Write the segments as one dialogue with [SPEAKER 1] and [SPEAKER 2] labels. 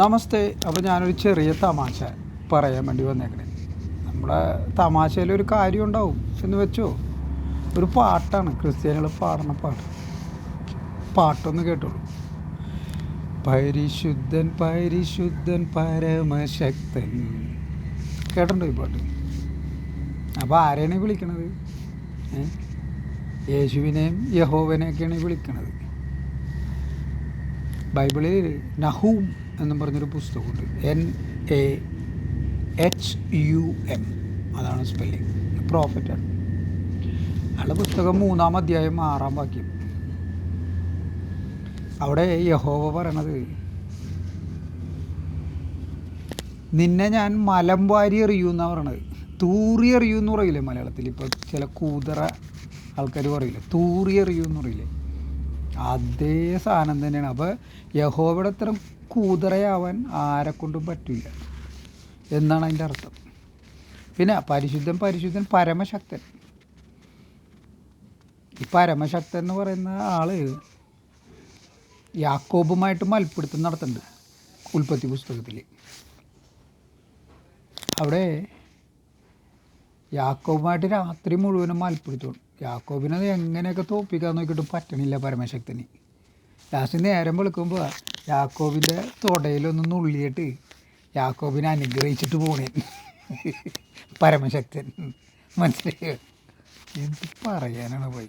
[SPEAKER 1] നമസ്തേ. അപ്പോൾ ഞാനൊരു ചെറിയ തമാശ പറയാൻ വേണ്ടി വന്നേക്കണേ. നമ്മുടെ തമാശയിൽ ഒരു കാര്യം ഉണ്ടാവും എന്ന് വെച്ചോ? ഒരു പാട്ടാണ് ക്രിസ്ത്യാനികൾ പാടുന്ന പാട്ട്. പാട്ടൊന്ന് കേട്ടോളൂ. പരിശുദ്ധൻ പരിശുദ്ധൻ പരമശക്തൻ. കേട്ടിട്ടുണ്ടോ ഈ പാട്ട്? അപ്പോൾ ആരെയാണ് വിളിക്കണത്? യേശുവിനെയും യഹോവനെയൊക്കെയാണ് വിളിക്കണത്. ബൈബിളിൽ നഹൂം എന്നും പറഞ്ഞൊരു പുസ്തകമുണ്ട്. N A H U M അതാണ് സ്പെല്ലിംഗ് പ്രോഫിറ്റാണ് അയാളുടെ പുസ്തകം മൂന്നാം അധ്യായം ആറാം വാക്യം. അവിടെ യഹോവ പറയണത് നിന്നെ ഞാൻ മലം വാരി എറിയൂ എന്നാണ് പറയണത്. തൂറി എറിയൂ എന്ന് പറയില്ലേ മലയാളത്തിൽ? ഇപ്പോൾ ചില കൂതറ ആൾക്കാർ പറയില്ലേ? തൂറി എറിയൂ എന്ന് പറയില്ലേ? അതേ സാധനം തന്നെയാണ്. അപ്പോൾ യഹോവയുടെ അത്തരം കൂതറയാവാൻ ആരെ കൊണ്ടും പറ്റില്ല എന്നാണ് അതിന്റെ അർത്ഥം. പിന്നെ പരിശുദ്ധൻ പരിശുദ്ധൻ പരമശക്തൻ. ഈ പരമശക്തൻ എന്ന് പറയുന്ന ആൾ യാക്കോബുമായിട്ട് മൽപ്പിടുത്തം നടത്തുന്നുണ്ട് ഉൽപ്പത്തി പുസ്തകത്തിൽ അവിടെ യാക്കോബുമായിട്ട് രാത്രി മുഴുവനും മൽപ്പിടുത്തം യാക്കോബിനെ എങ്ങനെയൊക്കെ തോപ്പിക്കാൻ നോക്കിയിട്ട് പറ്റണില്ല പരമശക്തന്. ലാസ്റ്റ് നേരം വെളുക്കുമ്പോൾ യാക്കോബിന്റെ തുടയിലൊന്ന് നുള്ളിയിട്ട് യാക്കോബിനെ അനുഗ്രഹിച്ചിട്ട് പോണേ. പരമശക്തൻ. മനസ്സിലായോ? എന്ത് പറയാനാണ് പോയി?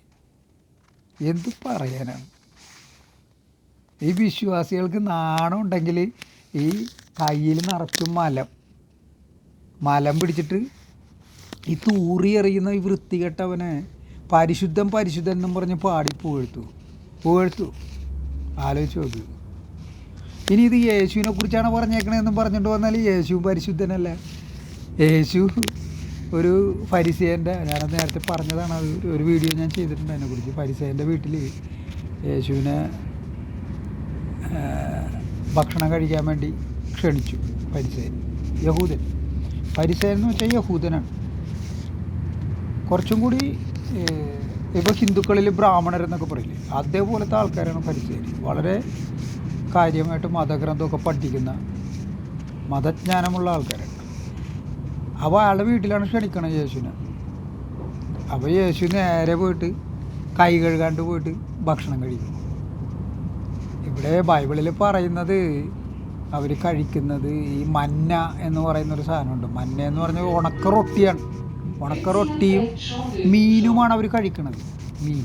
[SPEAKER 1] എന്ത് പറയാനാണ്? ഈ വിശ്വാസികൾക്ക് നാണം ഉണ്ടെങ്കിൽ ഈ കയ്യിൽ നിറച്ചും മലം. മലം പിടിച്ചിട്ട് ഈ തൂറി എറിയുന്ന ഈ വൃത്തികെട്ടവനെ പരിശുദ്ധം പരിശുദ്ധൻ എന്നും പറഞ്ഞ് പാടി പുകഴ്ത്തു. പുകഴ്ത്തു. ആലോചിച്ച് നോക്ക്. ഇനി ഇത് യേശുവിനെ കുറിച്ചാണ് പറഞ്ഞേക്കണതെന്നും പറഞ്ഞിട്ട് വന്നാൽ യേശു പരിശുദ്ധനല്ല. യേശു ഒരു ഫരിസേന്റെ ഞാനത് നേരത്തെ പറഞ്ഞതാണ് അത് ഒരു വീഡിയോ ഞാൻ ചെയ്തിട്ടുണ്ട് അതിനെക്കുറിച്ച് ഫരിസേന്റെ വീട്ടിൽ യേശുവിനെ ഭക്ഷണം കഴിക്കാൻ വേണ്ടി ക്ഷണിച്ചു പരിസേൻ യഹൂദൻ. പരിസേൻ എന്ന് വെച്ചാൽ യഹൂദനാണ്. കുറച്ചും കൂടി ഇപ്പോൾ ഹിന്ദുക്കളിൽ ബ്രാഹ്മണരെന്നൊക്കെ പറയില്ലേ? അതേപോലത്തെ ആൾക്കാരാണ് പരിസേരി വളരെ കാര്യമായിട്ട് മതഗ്രന്ഥമൊക്കെ പഠിക്കുന്ന മതജ്ഞാനമുള്ള ആൾക്കാരാണ്. അപ്പോൾ അയാളുടെ വീട്ടിലാണ് ക്ഷണിക്കണത് യേശുവിനെ. അപ്പോൾ യേശു നേരെ പോയിട്ട് കൈ കഴുകാണ്ട് പോയിട്ട് ഭക്ഷണം കഴിക്കും. ഇവിടെ ബൈബിളിൽ പറയുന്നത് അവർ കഴിക്കുന്നത് ഈ മന്ന എന്ന് പറയുന്നൊരു സാധനമുണ്ട്. മന്ന എന്ന് പറഞ്ഞാൽ ഉണക്ക റൊട്ടിയാണ്. ഉണക്ക റൊട്ടിയും മീനുമാണ് അവർ കഴിക്കുന്നത് മീൻ.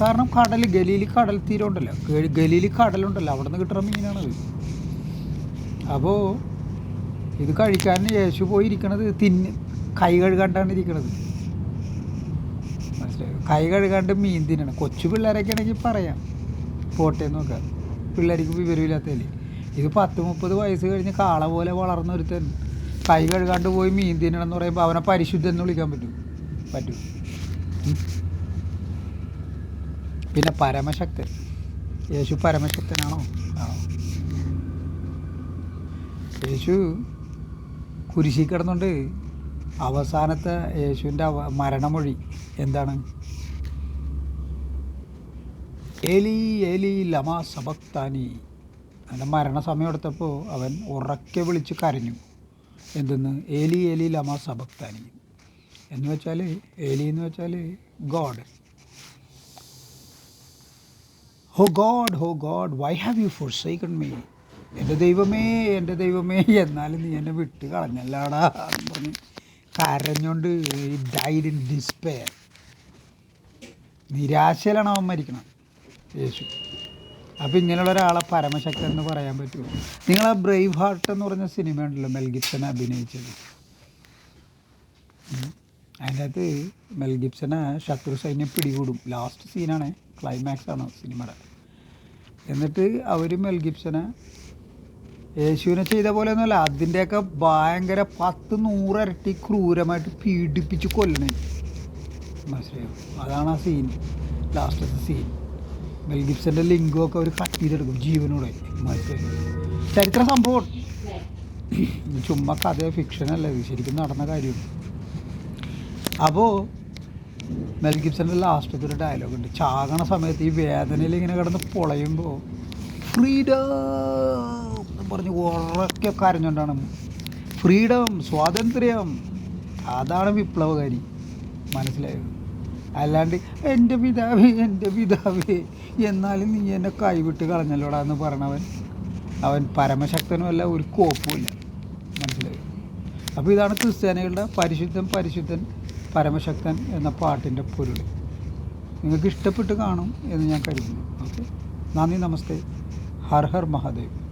[SPEAKER 1] കാരണം കടൽ ഗലിയിൽ കടൽ തീരം ഉണ്ടല്ലോ ഗലിയിൽ കടലുണ്ടല്ലോ. അവിടെ നിന്ന് കിട്ടുന്ന മീനാണത്. അപ്പോൾ ഇത് കഴിക്കാൻ യേശു പോയി ഇരിക്കണത് തിന്ന് കൈ കഴുകാണ്ടാണ് ഇരിക്കണത്. മനസ്സിലായോ? കൈ കഴുകാണ്ട് മീൻ തിന്നണം. കൊച്ചു പിള്ളേരൊക്കെ ആണെങ്കിൽ പറയാം. പോട്ടെ നോക്കാം പിള്ളേർക്ക് വിവരമില്ലാത്തതിൽ ഇത് പത്ത് മുപ്പത് വയസ്സ് കഴിഞ്ഞ് കാള പോലെ വളർന്ന ഒരുത്തൻ കൈ കഴുകാണ്ട് പോയി മീൻ തിന്നണം എന്ന് പറയുമ്പോൾ അവനെ പരിശുദ്ധം എന്ന് വിളിക്കാൻ പറ്റും. പറ്റും. പിന്നെ പരമശക്തൻ. യേശു പരമശക്തനാണോ? ആണോ യേശു കുരിശി കിടന്നുകൊണ്ട് അവസാനത്തെ യേശുവിന്റെ മരണമൊഴി എന്താണ്? എലി എലി ലമാ സബക്താനി അവന്റെ മരണസമയം എടുത്തപ്പോൾ അവൻ ഉറക്കെ വിളിച്ച് കരഞ്ഞു. എന്തെന്ന്? ഏലി ഏലി ലമ സബക്താനി എന്ന് വെച്ചാൽ ഏലി എന്ന് വെച്ചാൽ God. Oh God oh God why have you forsaken me? എന്റെ ദൈവമേ എന്റെ ദൈവമേ എന്നാലും നീ എന്നെ വിട്ട് കളഞ്ഞല്ലാടാ എന്ന് പറഞ്ഞ് കരഞ്ഞുകൊണ്ട് ഡൈഡ് ഇൻ ഡിസ്പെയർ നിരാശയിലാണ് അവൻ മരിക്കണം യേശു. അപ്പോൾ ഇങ്ങനെയുള്ള ഒരാളെ പരമശക്തൻ എന്ന് പറയാൻ പറ്റുമോ? നിങ്ങൾ ആ ബ്രേവ് ഹാർട്ട് എന്ന് പറഞ്ഞ സിനിമ ഉണ്ടല്ലോ മെൽഗിപ്സൺ അഭിനയിച്ചത്. അതിന്റെ അകത്ത് മെൽഗിപ്സനെ ശത്രു സൈന്യം പിടികൂടും. ലാസ്റ്റ് സീനാണ് ക്ലൈമാക്സ് ആണ് സിനിമയുടെ. എന്നിട്ട് അവർ മെൽഗിപ്സനെ യേശുവിനെ ചെയ്ത പോലെ ഒന്നുമല്ല അതിന്റെയൊക്കെ ഭയങ്കര പത്ത് നൂറരട്ടി ക്രൂരമായിട്ട് പീഡിപ്പിച്ച് കൊല്ലണേ മനസ്സിലായോ? അതാണ് ആ സീൻ ലാസ്റ്റത്തെ സീൻ മെൽ ഗിബ്സന്റെ ഒക്കെ അവർ കട്ട് ചെയ്തെടുക്കും ജീവനോടെ. ചരിത്ര സംഭവം. ചുമ്മാ കഥ ഫിക്ഷനല്ല ഇത്. ശരിക്കും നടന്ന കാര്യം അപ്പോൾ മെൽ ലാസ്റ്റത്തെ ഒരു ഡയലോഗ് ഉണ്ട്. ചാകണ സമയത്ത് ഈ വേദനയിൽ ഇങ്ങനെ കിടന്ന് പൊളയുമ്പോൾ ഫ്രീഡം എന്ന് പറഞ്ഞ് ഉറക്കെ കരഞ്ഞുകൊണ്ടാണ് ഫ്രീഡം സ്വാതന്ത്ര്യം. അതാണ് വിപ്ലവകാരി. മനസ്സിലായത് അല്ലാണ്ട് എന്റെ പിതാവേ എന്റെ പിതാവേ എന്നാലും നീ എന്നെ കൈവിട്ട് കളഞ്ഞല്ലോടാ എന്ന് പറഞ്ഞവൻ. അവൻ പരമശക്തനുമല്ല ഒരു കോപ്പുമില്ല. മനസ്സിലായി? അപ്പോൾ ഇതാണ് ക്രിസ്ത്യാനികളുടെ പരിശുദ്ധൻ പരിശുദ്ധൻ പരമശക്തൻ എന്ന പാട്ടിന്റെ പൊരുൾ. നിങ്ങൾക്ക് ഇഷ്ടപ്പെട്ട് കാണും എന്ന് ഞാൻ കരുതുന്നു. ഓക്കെ? നന്ദി നമസ്തേ. ഹർ ഹർ മഹാദേവ്.